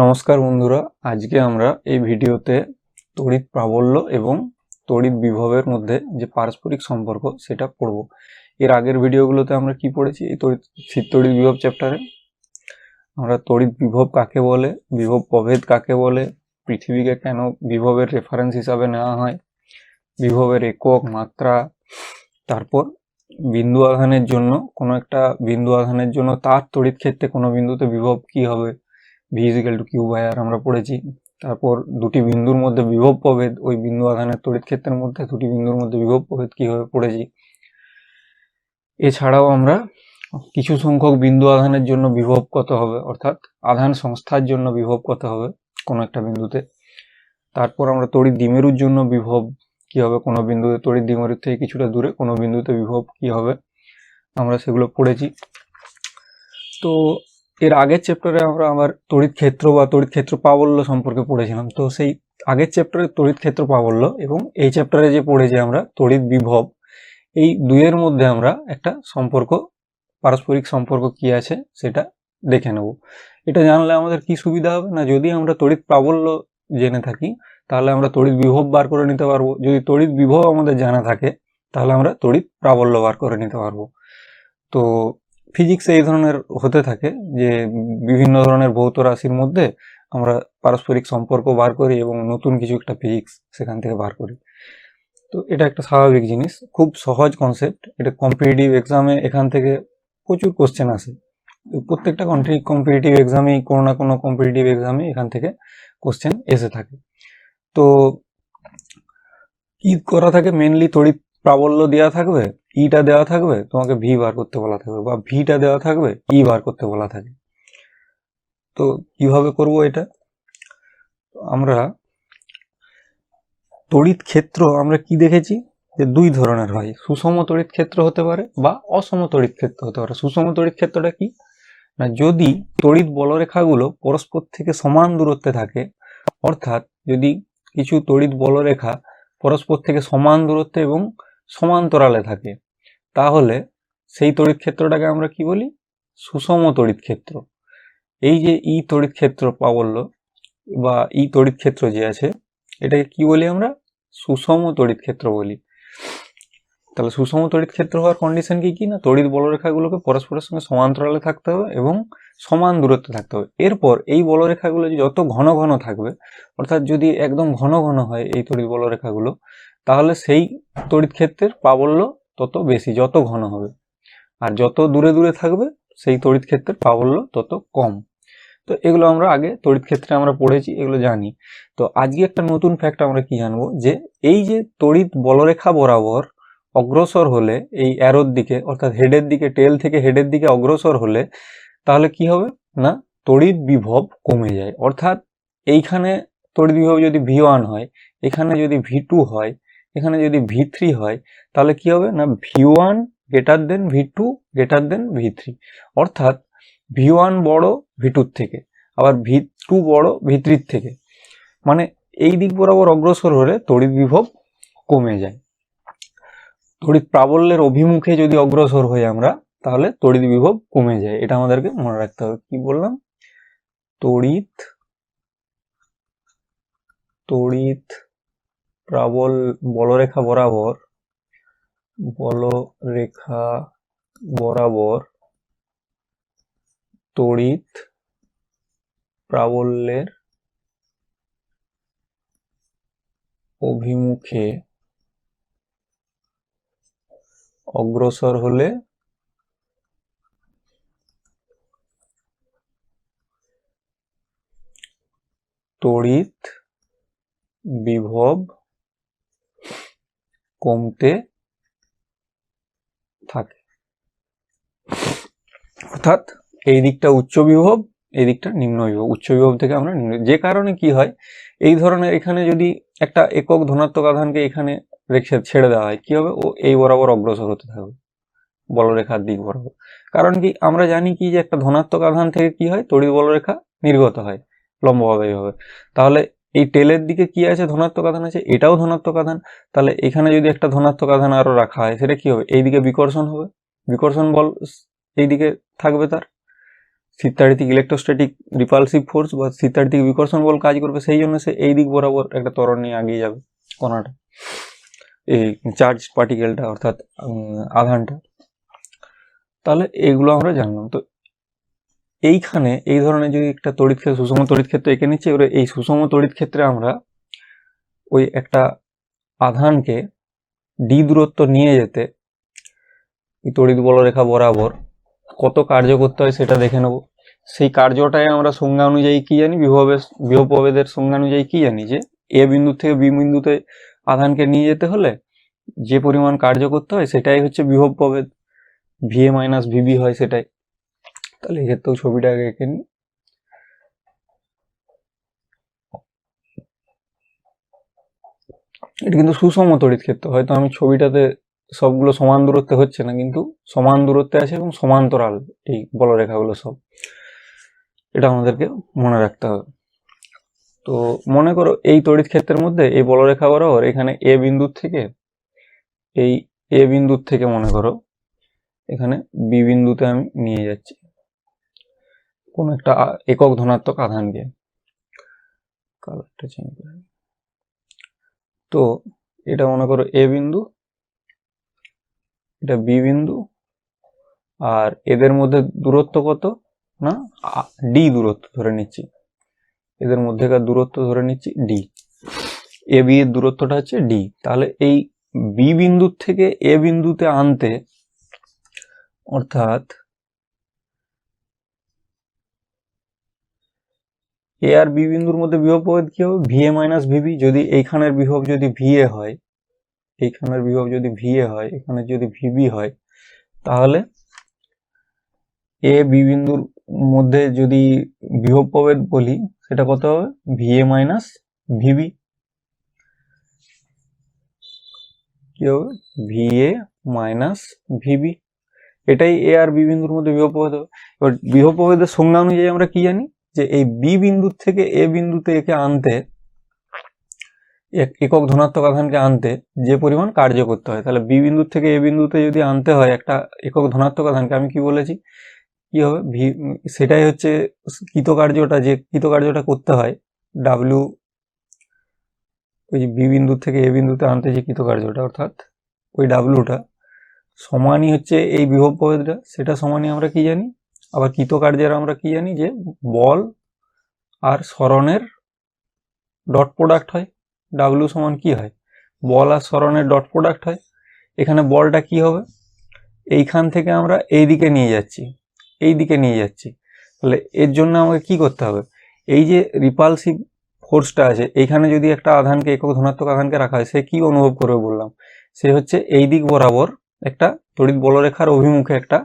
নমস্কার বন্ধুরা, আজকে আমরা এই ভিডিওতে তড়িৎ প্রাবল্য এবং তড়িৎ বিভবের মধ্যে যে পারস্পরিক সম্পর্ক সেটা পড়ব। এর আগের ভিডিওগুলোতে আমরা কি পড়েছি? এই তড়িৎ তড়িৎ বিভব চ্যাপ্টারে আমরা তড়িৎ বিভব কাকে বলে? বিভব প্রভেদ কাকে বলে? পৃথিবীকে কেন বিভবের রেফারেন্স হিসাবে নেওয়া হয়? বিভবের একক মাত্রা? তারপর বিন্দু আধানের জন্য, কোনো একটা বিন্দু আধানের জন্য তার তড়িৎ ক্ষেত্রে কোনো বিন্দুতে বিভব কি হবে? V equal to Q by R আমরা পড়েছি। তারপর দুটি বিন্দুর মধ্যে বিভব প্রভেদ, ওই বিন্দু আধানের তড়িৎ ক্ষেত্রের মধ্যে দুটি বিন্দুর মধ্যে বিভব প্রভেদ কীভাবে পড়েছি? এছাড়াও আমরা কিছু সংখ্যক বিন্দু আধানের জন্য বিভব কত হবে, অর্থাৎ আধান সংস্থার জন্য বিভব কত হবে কোনো একটা বিন্দুতে। তারপর আমরা তড়িৎ দ্বিমেরুর জন্য বিভব কি হবে কোনো বিন্দুতে তড়িৎ দ্বিমেরুর থেকে কিছুটা দূরে কোনো বিন্দুতে বিভব কি হবে, আমরা সেগুলো পড়েছি। তো এর আগের চ্যাপ্টারে আমরা আমার তড়িৎ ক্ষেত্র বা তড়িৎ ক্ষেত্র প্রাবল্য সম্পর্কে পড়েছিলাম। তো সেই আগের চ্যাপ্টারে তড়িৎ ক্ষেত্র প্রাবল্য এবং এই চ্যাপ্টারে যে পড়েছি আমরা তড়িৎ বিভব, এই দুইয়ের মধ্যে আমরা একটা সম্পর্ক, পারস্পরিক সম্পর্ক কি আছে সেটা দেখে নেব। এটা জানলে আমাদের কি সুবিধা হবে? না যদি আমরা তড়িৎ প্রাবল্য জেনে থাকি, তাহলে আমরা তড়িৎ বিভব বার করে নিতে পারব। যদি তড়িৎ বিভব আমাদের জানা থাকে, তাহলে আমরা তড়িৎ প্রাবল্য বার করে নিতে পারব। তো ফিজিক্সে এই ধরনের হতে থাকে যে বিভিন্ন ধরনের ভৌত রাশির মধ্যে আমরা পারস্পরিক সম্পর্ক বার করি এবং নতুন কিছু একটা ফিজিক্স সেখান থেকে বার করি। তো এটা একটা স্বাভাবিক জিনিস। খুব সহজ কনসেপ্ট এটা কম্পিটিটিভ এক্সামে এখান থেকে প্রচুর কোশ্চেন আসে। প্রত্যেকটা কন্ট্রি কম্পিটিটিভ এক্সামেই কোনো না কোনো কম্পিটিটিভ এক্সামে এখান থেকে কোশ্চেন এসে থাকে। তো কি করা থাকে? মেনলি তড়িৎ প্রাবল্য দেওয়া থাকবে। ইটা দেওয়া থাকবে, তোমাকে ভি বার করতে বলা থাকবে বা ভিটা দেওয়া থাকবে ই বার করতে বলা থাকে। তো কীভাবে করব এটা? আমরা তড়িৎ ক্ষেত্র আমরা কি দেখেছি? যে দুই ধরনের হয়, সুষম তড়িৎ ক্ষেত্র হতে পারে বা অসম তড়িৎ ক্ষেত্র হতে পারে। সুষম তড়িৎ ক্ষেত্রটা কি? না, যদি তড়িৎ বলরেখাগুলো পরস্পর থেকে সমান দূরত্বে থাকে, অর্থাৎ যদি কিছু তড়িৎ বলরেখা পরস্পর থেকে সমান দূরত্বে এবং সমান্তরালে থাকে। তাহলে সেই তড়িৎ ক্ষেত্রটাকে আমরা কি বলি? সুষম তড়িৎ ক্ষেত্র এই যে ই তড়িৎ ক্ষেত্র প্রাবল্য বা ই তড়িৎ ক্ষেত্র যে আছে, এটাকে কি বলি আমরা? সুষম তড়িৎ ক্ষেত্র বলি। তাহলে সুষম তড়িৎ ক্ষেত্র হওয়ার কন্ডিশন কি কি না? তড়িৎ বলরেখাগুলোকে পরস্পরের সঙ্গে সমান্তরালে থাকতে হবে এবং সমান দূরত্বে থাকতে হবে। এরপর এই বলরেখাগুলো যত ঘন ঘন থাকবে, অর্থাৎ যদি একদম ঘন ঘন হয় এই তড়িৎ বলরেখাগুলো তাহলে সেই তড়িৎ ক্ষেত্রের প্রাবল্য তত বেশি, যত ঘন হবে। আর যত দূরে দূরে থাকবে, সেই তড়িৎ ক্ষেত্রের প্রাবল্য তত কম। তো এগুলো আমরা আগে তড়িৎ ক্ষেত্রে আমরা পড়েছি, এগুলো জানি। তো আজকে একটা নতুন ফ্যাক্ট আমরা কি জানব? যে এই যে তড়িৎ বলরেখা বরাবর অগ্রসর হলে, এই অ্যারোর দিকে, অর্থাৎ হেডের দিকে টেল থেকে হেডের দিকে অগ্রসর হলে, তাহলে কি হবে? না, তড়িৎ বিভব কমে যায়। অর্থাৎ এইখানে তড়িৎ বিভব যদি ভি ওয়ান হয়, এখানে যদি ভি টু হয় এখানে যদি ভি থ্রি হয়, তাহলে কি হবে? না V one greater than V two greater than V three অর্থাৎ ভি ওয়ান বড় ভি টুর থেকে, আবার ভি টু বড় ভি থ্রির থেকে। মানে এই দিক বরাবর অগ্রসর হলে তড়িৎ বিভব কমে যায়। তড়িৎ প্রাবল্যের অভিমুখে যদি অগ্রসর হই আমরা, তাহলে তড়িৎ বিভব কমে যায়। এটা আমাদেরকে মনে রাখতে হবে। কি বললাম? তড়িৎ তড়িৎ প্রাবল বলরেখা বরাবর বলরেখা বরাবর তড়িৎ প্রাবল্যের অভিমুখে অগ্রসর হলে তড়িৎ বিভব কমতে থাকে। অর্থাৎ এই দিকটা উচ্চ বিভব, এই দিকটা নিম্ন বিভব। উচ্চ বিভব থেকে আমরা নিম্ন যে কারণে কি হয়, এই ধরনের এখানে যদি একটা একক ধনাত্মক আধানকে এখানে রেখে ছেড়ে দেওয়া হয়, কি হবে? ও এই বরাবর অগ্রসর হতে থাকবে, বলরেখার দিক বরাবর। কারণ কি, আমরা জানি কি যে একটা ধনাত্মক আধান থেকে কি হয়? তড়িৎ বলরেখা নির্গত হয় লম্বভাবে এইভাবে। তাহলে এই টেলের দিকে কি আছে? ধনাত্মক আধান আছে, এটাও ধনাত্মক আধান। তাহলে এখানে যদি একটা ধনাত্মক আধান আরও রাখা হয়, সেটা কি হবে? এইদিকে বিকর্ষণ হবে। বিকর্ষণ বল এইদিকে থাকবে তার। স্থিরতাড়িতিক ইলেকট্রোস্ট্যাটিক রিপালসিভ ফোর্স বা স্থিরতাড়িতিক বিকর্ষণ বল কাজ করবে, সেই জন্য সে এই দিক বরাবর একটা ত্বরণ নিয়ে এগিয়ে যাবে, কণাটা। এই চার্জ পার্টিকেলটা অর্থাৎ আধানটা। তাহলে এগুলো আমরা জানলাম। তো এইখানে এই ধরনের যদি একটা তড়িৎ ক্ষেত্র, সুষম তড়িৎ ক্ষেত্র এঁকে নিচ্ছি, এবারে এই সুষম তড়িৎ ক্ষেত্রে আমরা ওই একটা আধানকে ডি দূরত্ব নিয়ে যেতে, এই তড়িৎ বলরেখা বরাবর কত কার্য করতে হয় সেটা দেখে নেব। সেই কার্যটাই আমরা সংজ্ঞা অনুযায়ী কি জানি, বিভবের বিভব প্রভেদের সংজ্ঞা অনুযায়ী কি জানি যে, এ বিন্দু থেকে বি বিন্দুতে আধানকে নিয়ে যেতে হলে যে পরিমাণ কার্য করতে হয় সেটাই হচ্ছে বিভব প্রভেদ ভিএ মাইনাস ভিবি হয় সেটাই। তাহলে এক্ষেত্রেও ছবিটা আগে এঁকে নিই। এটা কিন্তু সুষম তড়িৎ ক্ষেত্র, হয়তো আমি ছবিটাতে সবগুলো সমান দূরত্বে হচ্ছে না, কিন্তু সমান দূরত্বে আছে এবং সমান্তরাল এই বলরেখাগুলো সব। এটা আমাদেরকে মনে রাখতে হবে। তো মনে করো এই তড়িৎ ক্ষেত্রের মধ্যে এই বলরেখা বরাবর এখানে এ বিন্দুর থেকে, এই এ বিন্দুর থেকে মনে করো এখানে বি বিন্দুতে আমি নিয়ে যাচ্ছি। কোন একটা একক ধনাত্মক আধানকে কালারটা চেঞ্জ করে তো এটা মনে করো এ বিন্দু, এটা বি বিন্দু, আর এদের মধ্যে দূরত্ব কত? না ডি দূরত্ব ধরে নিচ্ছি। এদের মধ্যেকার দূরত্ব ধরে নিচ্ছি ডি। এ বি এর দূরত্বটা হচ্ছে ডি। তাহলে এই বি বিন্দুর থেকে এ বিন্দুতে আনতে অর্থাৎ এ আর বি বিন্দুর মধ্যে বিভব প্রভেদ কি হবে? ভিএ মাইনাস ভিবি যদি এইখানের বিভব যদি ভিএ হয়, এইখানের বিভব যদি ভিএ হয়, এখানে যদি ভিবি হয়, তাহলে এ বি বিন্দুর মধ্যে যদি বিভব প্রভেদ বলি, সেটা কত হবে? ভিএ মাইনাস ভিবি কি হবে? ভিএ মাইনাস ভিবি এটাই এ আর বি বিন্দুর মধ্যে বিভব প্রভেদ হবে এবার বিভব প্রভেদের সংজ্ঞা অনুযায়ী আমরা কি জানি? যে এই বি বিন্দুর থেকে এ বিন্দুতে একে আনতে, এক- একক ধনাত্মক আধানকে আনতে যে পরিমাণ কার্য করতে হয়, তাহলে বি বিন্দুর থেকে এ বিন্দুতে যদি আনতে হয় একটা একক ধনাত্মক আধানকে, আমি কি বলেছি? কি হবে? ভি, সেটাই হচ্ছে কৃতকার্যটা, যে কৃতকার্যটা করতে হয় ডাব্লিউ ওই যে বি বিন্দু থেকে এ বিন্দুতে আনতে যে কৃতকার্যটা, অর্থাৎ ওই ডাব্লিউটা সমানই হচ্ছে এই বিভব প্রভেদটা সেটা সমানই আমরা কি জানি? আবার কৃতকার্যের আমরা কি জানি যে বল আর সরণের ডট প্রোডাক্ট হয়, ডাব্লিউ সমান কি হয়? বল আর সরণের ডট প্রোডাক্ট হয়। এখানে বলটা কি হবে? এইখান থেকে আমরা এই দিকে নিয়ে যাচ্ছি, এই দিকে নিয়ে যাচ্ছি। তাহলে এর জন্য আমাকে কি করতে হবে? এই যে রিপালসিভ ফোর্সটা আছে, এইখানে যদি একটা আধানকে, একক ধনাত্মক আধানকে রাখা হয়, সে কি অনুভব করবে বললাম? সে হচ্ছে এই দিক বরাবর একটা তড়িৎ বলরেখার অভিমুখে একটা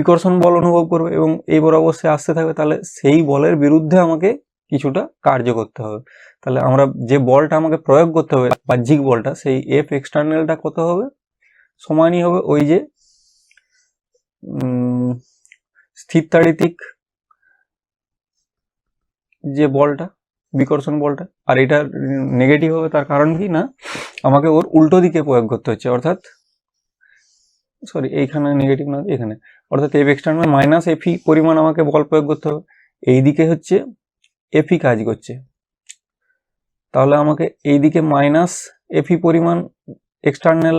বিকর্ষণ বল অনুভব করবে এবং এই বরাবর সে আসতে থাকবে, তাহলে সেই বলের বিরুদ্ধে আমাকে কিছুটা কার্য করতে হবে। তাহলে আমরা যে বলটা আমাকে প্রয়োগ করতে হবে, বাহ্যিক বলটা, সেই এফ এক্সটার্নালটা কত হবে? সমানই হবে ওই যে স্থিরতাড়িতিক যে বলটা বিকর্ষণ বলটা, আর এটা নেগেটিভ হবে তার কারণ কি না, আমাকে ওর উল্টো দিকে প্রয়োগ করতে হচ্ছে, অর্থাৎ সরি এইখানে নেগেটিভ না, এখানে। অর্থাৎ এফ এক্সটার্নাল মাইনাস এফি পরিমাণ আমাকে বল প্রয়োগ করতে হবে। এই দিকে হচ্ছে এফি কাজ করছে। তাহলে আমাকে এই দিকে মাইনাস এফি পরিমাণ এক্সটার্নাল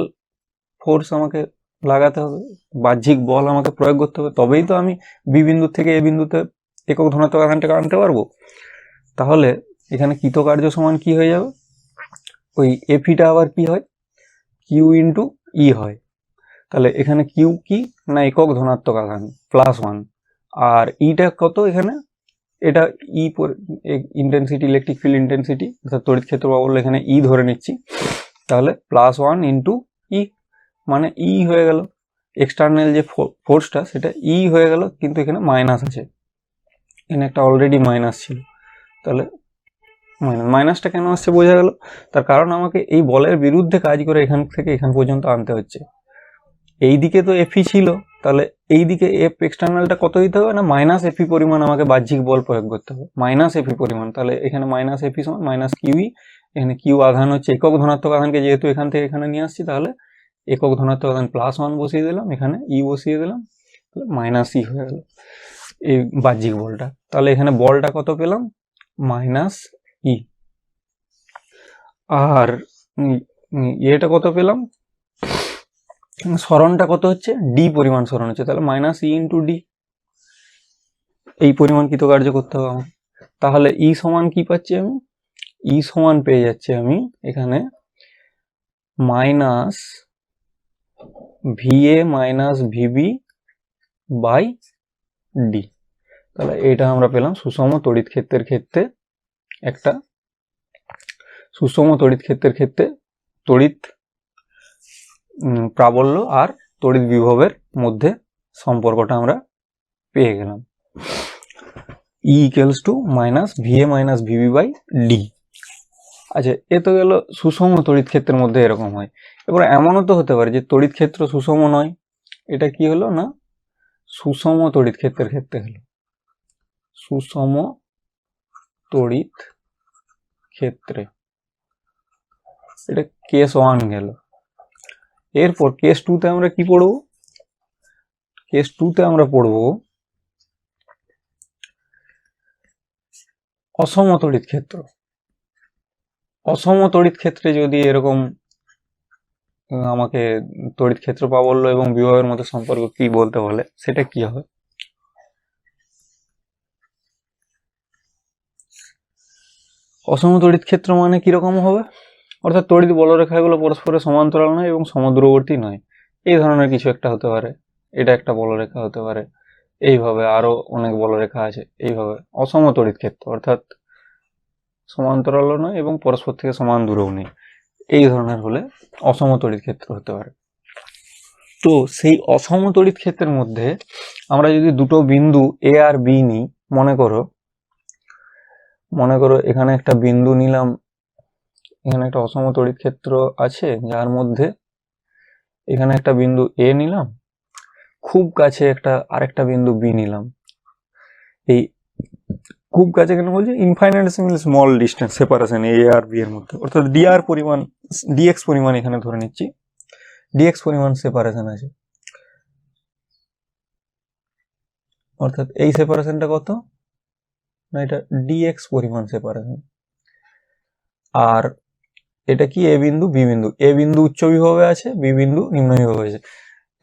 ফোর্স আমাকে লাগাতে হবে। বাহ্যিক বল আমাকে প্রয়োগ করতে হবে। তবেই তো আমি বি বিন্দু থেকে এ বিন্দুতে একক ধনাত্মক আধানটাকে আনতে পারব। তাহলে এখানে কৃতকার্য সমান কি হয়ে যাবে? ওই এফিটা আবার কি হয়? কিউ ইন্টু ই হয়। তাহলে এখানে কিউ কি? না একক ধনাত্মক আধান প্লাস ওয়ান আর ইটা কত এখানে? এটা E intensity electric field intensity অর্থাৎ তড়িৎ ক্ষেত্র বললে এখানে ই ধরে নিচ্ছি। তাহলে প্লাস ওয়ান ইন্টু ই মানে ই হয়ে গেল। এক্সটার্নাল যে ফোর্সটা সেটা ই হয়ে গেল, কিন্তু এখানে মাইনাস আছে। এখানে একটা অলরেডি মাইনাস ছিল। তাহলে মাইনাস মাইনাসটা কেন আসছে বোঝা গেল। তার কারণ আমাকে এই বলের বিরুদ্ধে কাজ করে এখান থেকে এখান পর্যন্ত আনতে হচ্ছে। এই দিকে তো এফি ছিল তাহলে এই দিকে এফ এক্সটার্নালটা কত দিতে হবে না মাইনাস এফি পরিমাণ আমাকে বাহ্যিক বল প্রয়োগ করতে হবে? মাইনাস এফি পরিমাণ তাহলে এখানে মাইনাস এফি সমান মাইনাস কিউই এখানে কিউ আধান হচ্ছে একক ধনাত্মক আধানকে যেহেতু এখান থেকে এখানে নিয়ে আসছি তাহলে একক ধনাত্মক আধান প্লাস ওয়ান বসিয়ে দিলাম এখানে ই বসিয়ে দিলাম তাহলে মাইনাস ই হয়ে গেল এই বাহ্যিক বলটা। তাহলে এখানে বলটা কত পেলাম? মাইনাস ই আর উম, উম, এটা কত পেলাম? সরণটা কত হচ্ছে? ডি পরিমাণ সরণ হচ্ছে। তাহলে মাইনাস ই ইন্টু ডি এই পরিমাণ কৃতকার্য করতে হবে আমার তাহলে ই সমান কি পাচ্ছি আমি? ই সমান পেয়ে যাচ্ছি আমি এখানে minus VA minus VB by D তাহলে এটা আমরা পেলাম সুষম তড়িৎ ক্ষেত্রের ক্ষেত্রে একটা সুষম তড়িৎ ক্ষেত্রের ক্ষেত্রে তড়িৎ প্রাবল্য আর তড়িৎ বিভবের মধ্যে সম্পর্কটা আমরা পেয়ে গেলাম। E equals to minus VA minus VB by D আচ্ছা এ তো গেল সুষম তড়িৎ ক্ষেত্রের মধ্যে এরকম হয়। এবার এমনও তো হতে পারে যে তড়িৎ ক্ষেত্র সুষম নয়। এটা কি হলো না? সুষম তড়িৎ ক্ষেত্রের ক্ষেত্রে হলো। সুষম তড়িৎ ক্ষেত্রে। এটা কেস ওয়ান গেল। এরপর কেস টুতে আমরা কি পড়ব? কেস টুতে আমরা পড়ব অসম তড়িৎ ক্ষেত্র। অসম তড়িৎ ক্ষেত্রে যদি এরকম আমাকে তড়িৎ ক্ষেত্র প্রাবল্য এবং বিবাহের মধ্যে সম্পর্ক কি বলতে বলে, সেটা কি হবে? অসম তড়িৎ ক্ষেত্র মানে কীরকম হবে? অর্থাৎ তড়িৎ বলরেখাগুলো পরস্পরের সমান্তরাল নয় এবং সমুদ্রবর্তী নয়। এই ধরনের কিছু একটা হতে পারে। এটা একটা বলরেখা হতে পারে। এইভাবে আরও অনেক বলরেখা আছে। এইভাবে অসম তড়িৎ ক্ষেত্র, অর্থাৎ সমান্তরালও নয় এবং পরস্পর থেকে সমান দূরেও নেই। এই ধরনের হলে অসম তড়িৎ ক্ষেত্র হতে পারে। তো সেই অসম তড়িৎ ক্ষেত্রের মধ্যে আমরা যদি দুটো বিন্দু এ আর বি নিই, মনে করো মনে করো এখানে একটা বিন্দু নিলাম এখানে একটা অসম তড়িৎ ক্ষেত্র আছে, যার মধ্যে এখানে একটা বিন্দু এ নিলাম, খুব কাছে একটা, আরেকটা বিন্দু বি নিলাম। এই খুব কাছে কেন বলছি? Infinitesimal small distance separation A R B এর মধ্যে। অর্থাৎ ডিআর পরিমাণ ডিএক্স পরিমাণ এখানে ধরে নিচ্ছি। ডিএক্স পরিমাণ সেপারেশন আছে। অর্থাৎ এই সেপারেশনটা কত? না, এটা ডিএক্স পরিমাণ সেপারেশন আর এটা কি এ বিন্দু, বি বিন্দু? এ বিন্দু উচ্চ বিভবে আছে, বি বিন্দু নিম্ন বিভবে আছে।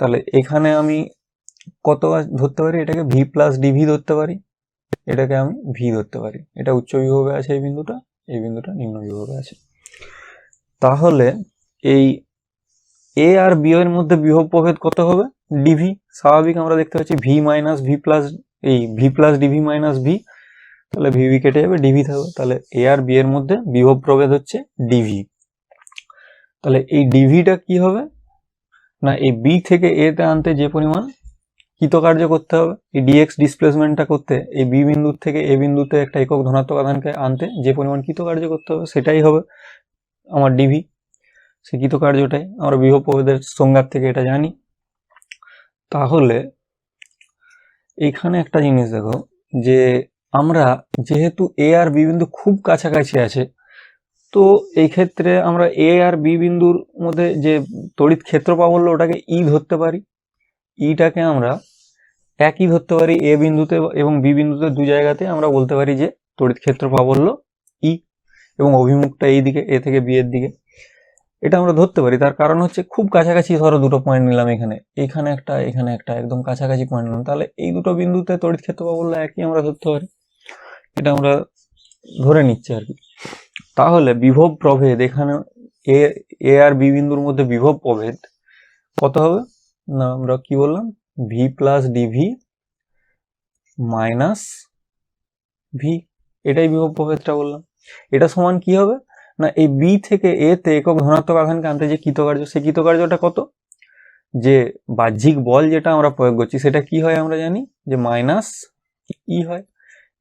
তাহলে এখানে আমি কত ধরতে পারি? এটাকে ভি প্লাস ডিভি ধরতে পারি। এটাকে আমি ভি ধরতে পারি। এটা উচ্চ বিভবে আছে এই বিন্দুটা এই বিন্দুটা নিম্ন বিভবে আছে। তাহলে এই এ আর বি এর মধ্যে বিভব প্রভেদ কত হবে? ডিভি স্বাভাবিক আমরা দেখতে পাচ্ছি ভি মাইনাস ভি প্লাস এই V plus DV minus V তাহলে ভিভি কেটে যাবে ডিভি থাকবে। তাহলে এ আর বি এর মধ্যে বিভব প্রভেদ হচ্ছে ডিভি তাহলে এই ডিভিটা কি হবে? না, এই বি থেকে এ তে আনতে যে পরিমাণ কৃতকার্য করতে হবে, এই ডিএক্স ডিসপ্লেসমেন্টটা করতে এই বি বিন্দুর থেকে এ বিন্দুতে একটা একক ধনাত্মক আধানকে আনতে যে পরিমাণ কৃতকার্য করতে হবে, সেটাই হবে আমার ডিভি সে কৃতকার্যটাই, আমরা বিভব প্রভেদের সংজ্ঞার থেকে এটা জানি। তাহলে এইখানে একটা জিনিস দেখো, যে আমরা যেহেতু এ আর বি বিন্দু খুব কাছাকাছি আছে, তো এই ক্ষেত্রে আমরা এ আর বি বিন্দুর মধ্যে যে তড়িৎ ক্ষেত্র প্রাবল্য ওটাকে ই ধরতে পারি। ইটাকে আমরা একই ধরতে পারি এ বিন্দুতে এবং বি বিন্দুতে দু জায়গাতে। আমরা বলতে পারি যে তড়িৎ ক্ষেত্র প্রাবল্য ই এবং অভিমুখটা এই দিকে এ থেকে বি এর দিকে। এটা আমরা ধরতে পারি। তার কারণ হচ্ছে খুব কাছাকাছি, ধরো দুটো পয়েন্ট নিলাম এখানে। এখানে একটা এখানে একটা, একদম কাছাকাছি পয়েন্ট নিলাম। তাহলে এই দুটো বিন্দুতে তড়িৎ ক্ষেত্র প্রাবল্য একই আমরা ধরতে পারি। এটা আমরা ধরে নিচ্ছি আর কি। তাহলে বিভব প্রভেদ এখানে এ এ আর বি বিন্দুর মধ্যে বিভব প্রভেদ কত হবে? না, আমরা কি বললাম? V plus DV minus V এটাই বিভব প্রভেদটা বললাম। এটা সমান কি হবে? না, এই বি থেকে এ তে একক ধনাত্মক আধানকে আনতে যে কৃতকার্য সেই কৃতকার্যটা কত? যে বাহ্যিক বল যেটা আমরা প্রয়োগ করছি, সেটা কি হয় আমরা জানি? যে মাইনাস ই হয়।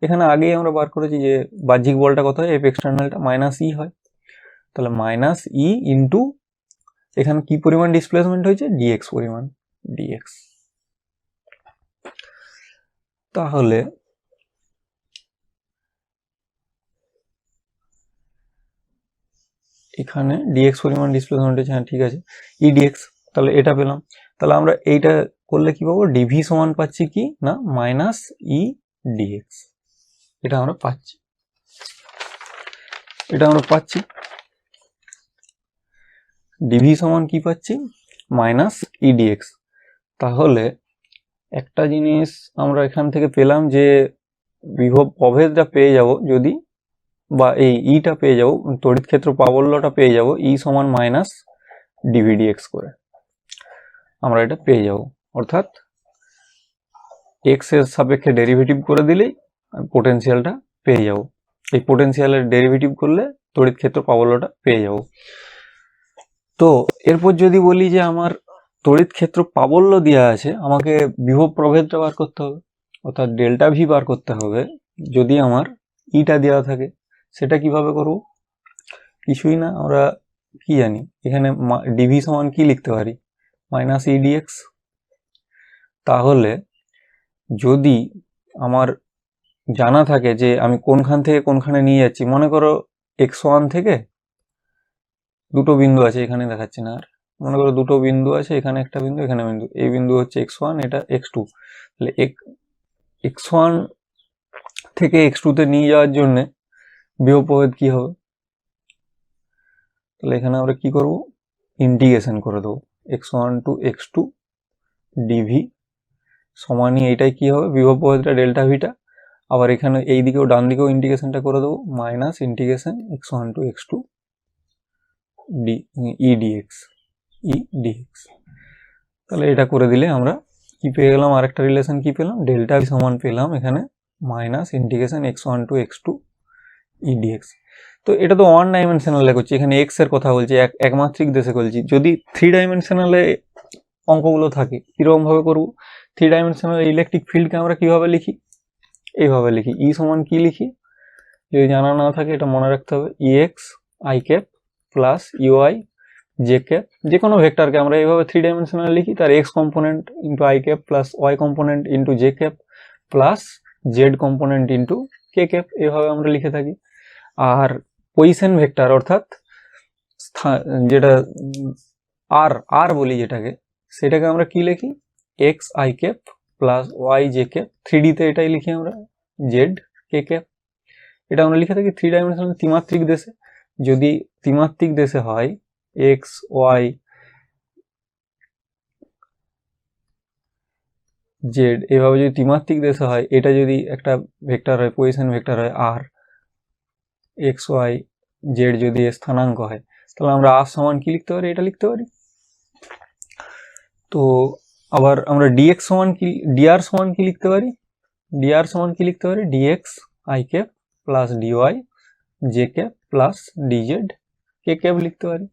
এখানে আগেই আমরা বার করেছি যে বাহ্যিক বলটা কত হয়? এফ এক্সটার্নালটা মাইনাস ই হয়। তাহলে মাইনাস ই ইন্টু এখানে কি পরিমাণ ডিসপ্লেসমেন্ট হয়েছে? ডিএক্স পরিমাণ ডিএক্স তাহলে এখানে ডিএক্স পরিমাণ ডিসপ্লেসমেন্ট হয়েছে হ্যাঁ ঠিক আছে। ইডিএক্স তাহলে এটা পেলাম। তাহলে আমরা এইটা করলে কি পাবো? ডিভি সমান পাচ্ছি কি? না মাইনাস ই ডিএক্স এটা আমরা পাচ্ছি। এটা আমরা পাচ্ছি। ডিভি সমান কি পাচ্ছি? মাইনাস ইডিএক্স তাহলে একটা জিনিস আমরা এখান থেকে পেলাম যে বিভব প্রভেদটা পেয়ে যাব যদি বা এই ইটা পেয়ে যাব, তড়িৎ ক্ষেত্র প্রাবল্যটা পেয়ে যাব ই সমান মাইনাস ডিভিডিএক্স করে। আমরা এটা পেয়ে যাব। অর্থাৎ এক্সের সাপেক্ষে ডেরিভেটিভ করে দিলেই পোটেনশিয়ালটা পেয়ে যাব। এই পোটেনশিয়ালের ডেরিভেটিভ করলে তড়িৎ ক্ষেত্র প্রাবল্যটা পেয়ে যাব। তো এরপর যদি বলি যে আমার তড়িৎ ক্ষেত্র প্রাবল্য দেওয়া আছে, আমাকে বিভব প্রভেদটা বার করতে হবে, অর্থাৎ ডেল্টা ভি বার করতে হবে, যদি আমার ইটা দেওয়া থাকে, সেটা কীভাবে করব? কিছুই না, আমরা কি জানি? এখানে ডিভি সমান কি লিখতে পারি? মাইনাস ইডিএক্স তাহলে যদি আমার জানা থাকে যে আমি কোনখান থেকে কোনখানে নিয়ে যাচ্ছি। মনে করো এক্স ওয়ান থেকে দুটো বিন্দু আছে, এখানে দেখাচ্ছি না আর। মনে করো দুটো বিন্দু আছে, এখানে একটা বিন্দু, এখানে বিন্দু। এই বিন্দু হচ্ছে এক্স ওয়ান এটা এক্স টু তাহলে এক্স ওয়ান থেকে এক্স টুতে নিয়ে যাওয়ার জন্যে বিয়োগপ্রভেদ কি হবে? তাহলে এখানে আমরা কি করব? ইন্টিগ্রেশন করে দেবো। X one to x two d v সমানই এইটাই কি হবে? বিভব প্রভেদটা ডেল্টা ভিটা আবার এখানে এই দিকেও ডান দিকেও ইন্টিগ্রেশনটা করে দেবো minus integration x one to x two d e d x e d x তাহলে এটা করে দিলে আমরা কি পেয়ে গেলাম? আরেকটা রিলেশন কি পেলাম? ডেল্টা সমান পেলাম এখানে minus integration x one to x two e d x তো এটা তো ওয়ান ডাইমেনশনালে করছি এখানে এক্সের কথা বলছি, এক একমাত্রিক দেশে বলছি। যদি থ্রি ডাইমেনশনালে অঙ্কগুলো থাকে কীরকম ভাবে করব থ্রি ডাইমেনশনাল ইলেকট্রিক ফিল্ডকে আমরা কীভাবে লিখি? এইভাবে লিখি। ই সমান কি লিখি? যদি জানা না থাকে এটা মনে রাখতে হবে। E x i cap plus e y j cap যে কোনো ভেক্টরকে আমরা এইভাবে থ্রি ডাইমেনশনাল লিখি। তার x component into i cap plus y component into j cap plus z component into k cap এভাবে আমরা লিখে থাকি। আর পজিশন ভেক্টর অর্থাৎ যেটা আর আর বলি যেটাকে, সেটাকে আমরা কি লিখি? X i cap plus y j cap three ডিতে এটাই লিখি আমরা। জেড কে ক্যাপ এটা আমরা লিখে থাকি থ্রি ডাইমেনশনাল ত্রিমাত্রিক দেশে। যদি ত্রিমাত্রিক দেশে হয় এক্স ওয়াই জেড এভাবে যদি ত্রিমাত্রিক দেশে হয়, এটা যদি একটা ভেক্টর হয় পজিশন ভেক্টর হয় আর এক্স ওয়াই জেড যদি স্থানাঙ্ক হয়, তাহলে আমরা আর সমান কি লিখতে পারি? এটা লিখতে পারি। তো আবার আমরা ডিএক্স সমান কি ডিআর সমান কি লিখতে পারি? ডিআর সমান কি লিখতে পারি? D x i cap plus d y j cap plus d z k cap লিখতে পারি।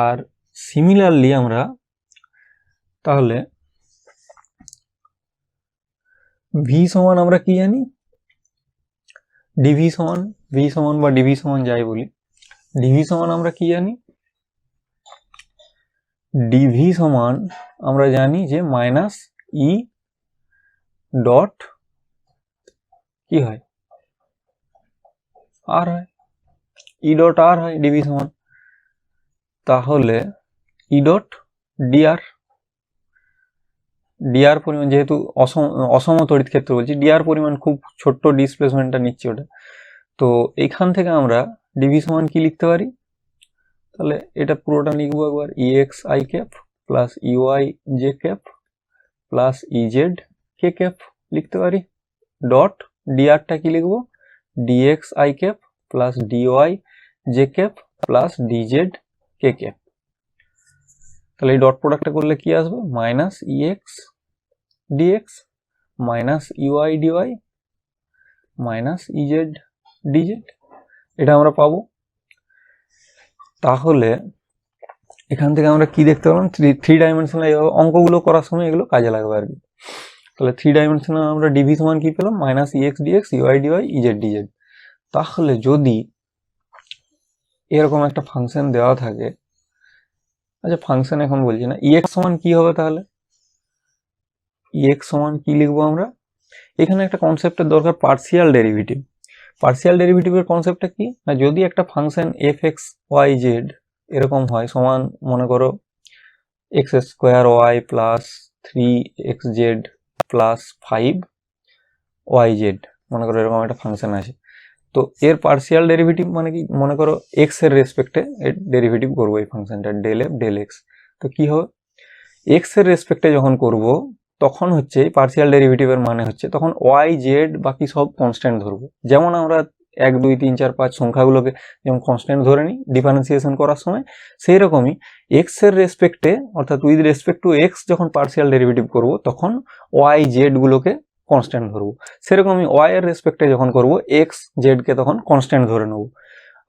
আর সিমিলারলি আমরা তাহলে ভি সমান আমরা কি জানি? ডিভি সমান ভি সমান বা ডিভি সমান যাই বলি। ডিভি সমান আমরা কি জানি? ডিভি সমান আমরা জানি যে মাইনাস ই ডট, কি হয়? আর হয়? ই ডট আর হয় ডিভি সমান। তাহলে ই ডট ডিআর ডিআর পরিমাণ যেহেতু অসম অসম তড়িৎ ক্ষেত্র বলছি, ডিআর পরিমাণ খুব ছোট্ট ডিসপ্লেসমেন্টটা নিচ্ছে ওটা। তো এইখান থেকে আমরা ডিভি সমান কি লিখতে পারি? তাহলে এটা পুরোটা লিখব একবার e x i cap plus e y j cap plus e z k cap লিখতে পারি? ডট ডিআরটা কি লিখব? D x i cap plus d y j cap plus d z k cap তাহলে এই ডট প্রোডাক্টটা করলে কি আসবে? Minus e x d x minus e y d y minus e z d z এটা আমরা পাবো। তাহলে এখান থেকে আমরা কি দেখতে পারলাম থ্রি থ্রি ডাইমেনশনাল অঙ্কগুলো করার সময় এগুলো কাজে লাগবে আর কি। তাহলে থ্রি ডাইমেনশনাল আমরা ডিভি সমান কি পেলাম? Minus e x d x e y d y e z d z তাহলে যদি এরকম একটা ফাংশন দেওয়া থাকে আচ্ছা ফাংশন এখন বলছি না ইএক্স সমান কি হবে তাহলে? ইএক্স সমান কি লিখব আমরা? এখানে একটা কনসেপ্টের দরকার পার্সিয়াল ডেরিভেটিভ পার্সিয়াল ডেরিভেটিভের কনসেপ্টটা কি? না, যদি একটা function f x y z এরকম হয়, সমান মনে করো x square y plus three x z plus five y z মনে করো এরকম একটা ফাংশন আছে। তো এর পার্সিয়াল ডেরিভেটিভ মানে কি? মনে করো এক্সের রেসপেক্টে এর ডেরিভেটিভ করব এই ফাংশানটা ডেল এফ ডেল এক্স তো কি হবে? এক্সের রেসপেক্টে যখন করব, তখন হচ্ছে পার্সিয়াল ডেরিভেটিভের মানে হচ্ছে তখন ওয়াই জেড বাকি সব কনস্ট্যান্ট ধরবো। যেমন আমরা এক, দুই, তিন, চার, পাঁচ সংখ্যাগুলোকে যেমন কনস্ট্যান্ট ধরে নিই ডিফারেন্সিয়েশন করার সময় সেই রকমই এক্সের রেসপেক্টে অর্থাৎ উইথ রেসপেক্ট টু এক্স যখন পার্সিয়াল ডেরিভেটিভ করব, তখন ওয়াই জেড গুলোকে কনস্ট্যান্ট ধরবো। সেরকমই ওয়াই এর রেসপেক্টে যখন করব এক্স জেডকে তখন কনস্ট্যান্ট ধরে নেব।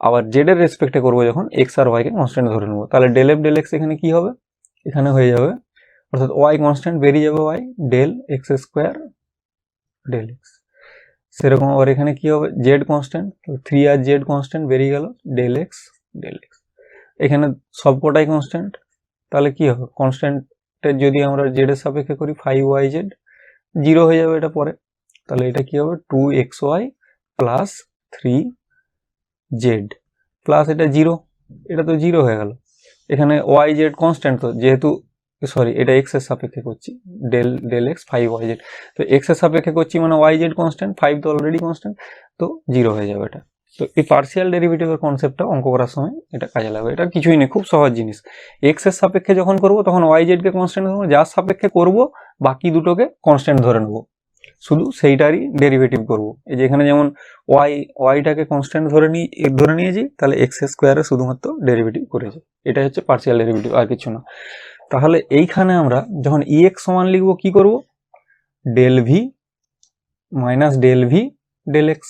আবার জেড এর রেসপেক্টে করব যখন এক্স আর ওয়াইকে কনস্ট্যান্ট ধরে নেব। তাহলে ডেল এফ ডেল এক্স এখানে কি হবে? এখানে হয়ে যাবে, অর্থাৎ ওয়াই কনস্ট্যান্ট বেরিয়ে যাবে y del x square del x সেরকম, আবার এখানে কি হবে? জেড কনস্ট্যান্ট থ্রি আর জেড কনস্ট্যান্ট বেরিয়ে গেল ডেল এক্স ডেল এক্স এখানে সবকটাই কনস্ট্যান্ট তাহলে কি হবে? কনস্ট্যান্টের যদি আমরা জেড এর সাপেক্ষে করি ফাইভ ওয়াই জেড জিরো হয়ে যাবে এটা পরে। তাহলে এটা কি হবে? Two x y plus three z plus এটা জিরো এটা তো জিরো হয়ে গেল। এখানে ওয়াই জেড কনস্ট্যান্ট তো, যেহেতু সরি, এটা এক্সের সাপেক্ষে করছি। Del del x five y z তো এক্সের সাপেক্ষে করছি মানে ওয়াই জেড কনস্ট্যান্ট ফাইভ তো অলরেডি কনস্ট্যান্ট তো জিরো হয়ে যাবে এটা। তো এই পার্সিয়াল ডেরিভেটিভের কনসেপ্টটা অঙ্ক করার সময় এটা কাজে লাগবে। এটা কিছুই নেই, খুব সহজ জিনিস। এক্সের সাপেক্ষে যখন করব, তখন ওয়াই জেডকে কনস্ট্যান্ট ধরবো যার সাপেক্ষে করব, বাকি দুটোকে কনস্ট্যান্ট ধরে নেব। শুধু সেইটারই ডেরিভেটিভ করব। এই যে এখানে যেমন ওয়াই ওয়াইটাকে কনস্ট্যান্ট ধরে নিয়ে, ধরে নিয়েছি, তাহলে এক্স স্কোয়ারে শুধুমাত্র ডেরিভেটিভ করেছি। এটা হচ্ছে পার্সিয়াল ডেরিভেটিভ আর কিছু না। তাহলে এইখানে আমরা যখন ই এক্স সমান লিখব কি করব? Del v minus del v del x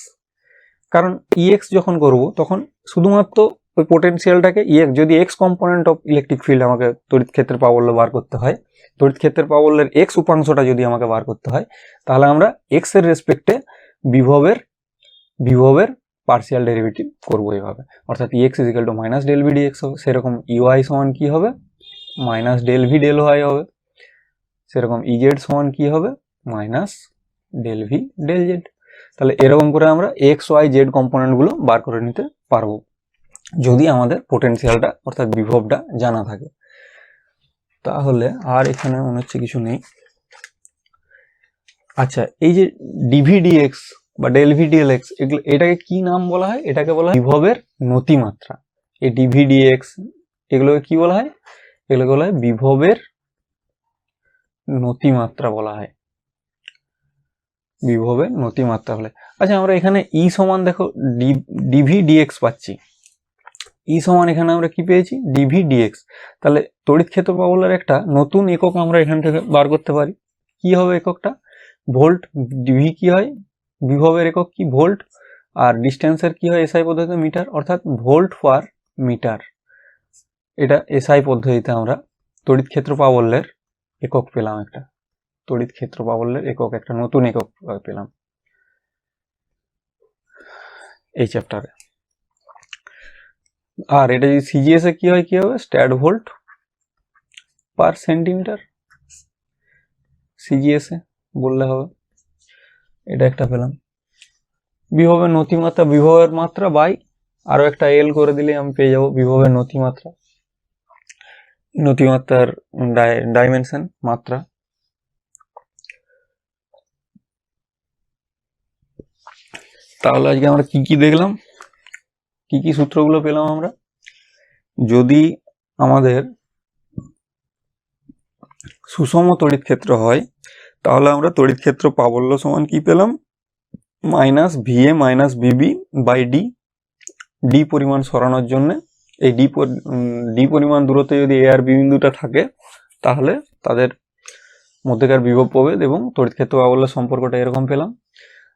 কারণ ই এক্স যখন করব, তখন শুধুমাত্র ওই পোটেনশিয়ালটাকে ই এক্স যদি x component of electric field আমাকে তড়িৎ ক্ষেত্রের প্রাবল্য বার করতে হয়, তড়িৎ ক্ষেত্রের প্রাবল্যের এক্স উপাংশটা যদি আমাকে বার করতে হয়, তাহলে আমরা এক্সের রেসপেক্টে বিভবের বিভবের পার্সিয়াল ডেরিভেটিভ করব এইভাবে। অর্থাৎ e x equal to minus del v d x হবে, সেরকম ইউআই সমান কি হবে? Minus del v del y হবে। সেরকম ইজেড সমান কি হবে? Minus del v del z. তাহলে এরকম করে আমরা এক্স ওয়াই জেড কম্পোনেন্টগুলো বার করে নিতে পারব, যদি আমাদের পোটেনশিয়ালটা অর্থাৎ বিভবটা জানা থাকে। তাহলে আর এখানে মনে হচ্ছে কিছু নেই। আচ্ছা এই যে ডিভিডিএক্স বা ডেলভিডিএলএক্স এগুলো, এটাকে কি নাম বলা হয়? এটাকে বলা হয় বিভবের নতিমাত্রা। এই ডিভিডিএক্স এগুলোকে কি বলা হয়? এগুলোকে বলা হয় বিভবের নতিমাত্রা বলা হয়। বিভবের নতিমাত্রা বলে। আচ্ছা আমরা এখানে ই সমান দেখো ডিভি ডিএক্স পাচ্ছি। ই সমান এখানে আমরা কি পেয়েছি? ডিভি ডিএক্স তাহলে তড়িৎ ক্ষেত্র পাবলার একটা নতুন একক আমরা এখান থেকে বার করতে পারি। কি হবে এককটা? ভোল্ট ডিভি কি হয়? বিভবের একক কি? ভোল্ট। আর ডিস্টেন্সের কি হয়? এসআই পদ্ধতিতে মিটার। অর্থাৎ ভোল্ট পার মিটার। এটা এসআই পদ্ধতিতে আমরা তড়িৎ ক্ষেত্র প্রাবল্যের একক পেলাম একটা। তড়িৎ ক্ষেত্র প্রাবল্যের একক একটা নতুন একক পেলাম এই চ্যাপ্টারে আর এটা যদি সিজিএস এ কি হয়, কি হবে? Stat volt per centimetre. CGS এ বললে হবে। এটা একটা পেলাম। বিভবের নতিমাত্রা বিভবের মাত্রা বাই আরও একটা এল করে দিলে আমি পেয়ে যাব বিভবের নতিমাত্রা নতিমাত্রার ডাইমেনশন মাত্রা। তাহলে আজকে আমরা কি কি দেখলাম? কি কি সূত্রগুলো পেলাম আমরা? যদি আমাদের সুষম তড়িৎ ক্ষেত্র হয়, তাহলে আমরা তড়িৎ ক্ষেত্র প্রাবল্য সমান কি পেলাম? Minus v a minus v b by d d পরিমাণ সরানোর জন্য। এই ডি ডি পরিমাণ দূরত্বে যদি এ আর বিন্দুটা থাকে, তাহলে তাদের মধ্যেকার বিভব প্রভেদ এবং তড়িৎ ক্ষেত্র প্রাবল্য সম্পর্কটা এরকম পেলাম।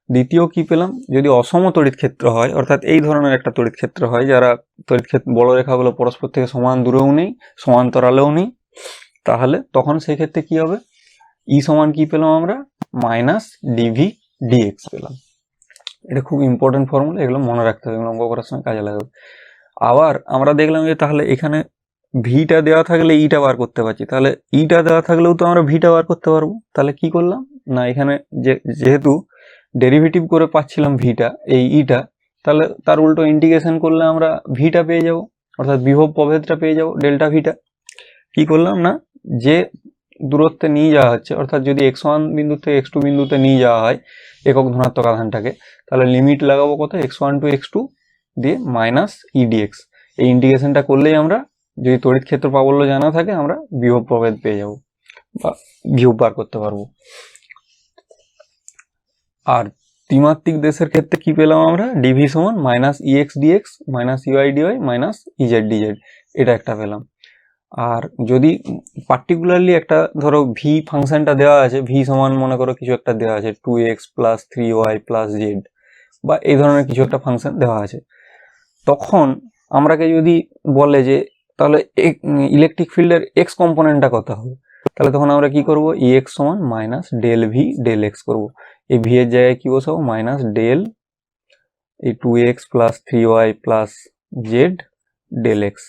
দ্বিতীয় কি পেলাম? যদি অসম তড়িৎ ক্ষেত্র হয়, অর্থাৎ এই ধরনের একটা তড়িৎ ক্ষেত্র হয়, যারা তড়িৎ ক্ষেত্র, বড় রেখাগুলো পরস্পর থেকে সমান দূরেও নেই, সমান্তরালেও নেই, তাহলে তখন সেই ক্ষেত্রে কি হবে? ই সমান কি পেলাম আমরা? মাইনাস ডিভি ডিএক্স পেলাম। এটা খুব ইম্পর্টেন্ট ফর্মুলা এগুলো মনে রাখতে হবে অঙ্ক করার সময় কাজে লাগবে। আবার আমরা দেখলাম যে তাহলে এখানে ভিটা দেওয়া থাকলে ইটা বার করতে পারছি। তাহলে ইটা দেওয়া থাকলেও তো আমরা ভিটা বার করতে পারব। তাহলে কি করলাম? না, এখানে যে, যেহেতু ডেরিভেটিভ করে পাচ্ছিলাম ভিটা, এই ইটা, তাহলে তার উল্টো ইন্টিগ্রেশন করলে আমরা ভিটা পেয়ে যাব, অর্থাৎ বিভব প্রভেদটা পেয়ে যাব ডেল্টা ভিটা। কি করলাম না? যে দূরত্বে নিয়ে যাওয়া হচ্ছে, অর্থাৎ যদি এক্স ওয়ান বিন্দু থেকে এক্স টু বিন্দুতে নিয়ে যাওয়া হয়, একক ধনাত্মক আধানটাকে, তাহলে লিমিট লাগাবো কত? X one to x two দিয়ে মাইনাস ইডিএক্স এই ইন্টিগ্রেশনটা করলেই আমরা যদি তড়িৎ ক্ষেত্র প্রাবল্য জানা থাকে, আমরা বিভব প্রভেদ পেয়ে যাব বা বিভব বার করতে পারব। আর ত্রিমাত্রিক দেশের ক্ষেত্রে কি পেলাম আমরা? ডিভি সমান minus e x d x minus e y d y minus e z d z এটা একটা পেলাম। আর যদি পার্টিকুলারলি একটা ধরো ভি ফাংশনটা দেওয়া আছে ভি সমান মনে করো কিছু একটা দেওয়া আছে two x plus three y plus z বা এই ধরনের কিছু একটা ফাংশন দেওয়া আছে। তখন আমরাকে যদি বলে যে, তাহলে ইলেকট্রিক ফিল্ডের এক্স কম্পোনেন্টটা কত হবে? তাহলে তখন আমরা কি করব? ই এক্স সমান minus del v del x করব। এই ভি এর জায়গায় কি বসাবো? মাইনাস ডেল এই two x plus three y plus z del x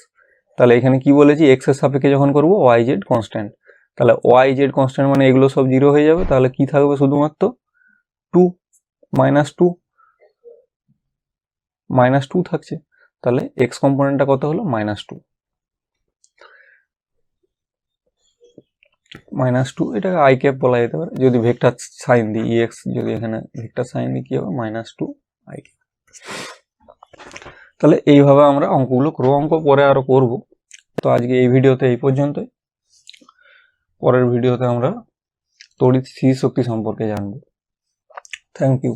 তাহলে এখানে কি বলেছি? এক্সের সাপেক্ষে যখন করব ওয়াই জেড কনস্ট্যান্ট তাহলে ওয়াই জেড কনস্ট্যান্ট মানে এগুলো সব জিরো হয়ে যাবে। তাহলে কি থাকবে শুধুমাত্র? Two minus two minus two থাকছে। তাহলে এক্স কম্পোনেন্টটা কত হলো? মাইনাস টু মাইনাস টু এটাকে আই ক্যাপ বলা যেতে পারে। যদি ভেক্টর সাইন দিই এক্স যদি এখানে ভেক্টর সাইন দিই, কি হবে? মাইনাস টু আই ক্যাপ তাহলে এইভাবে আমরা অঙ্কগুলো করব। অঙ্ক পরে আরও করব। তো আজকে এই ভিডিওতে এই পর্যন্তই। পরের ভিডিওতে আমরা তড়িৎ স্থিতি শক্তি সম্পর্কে জানব। Thank you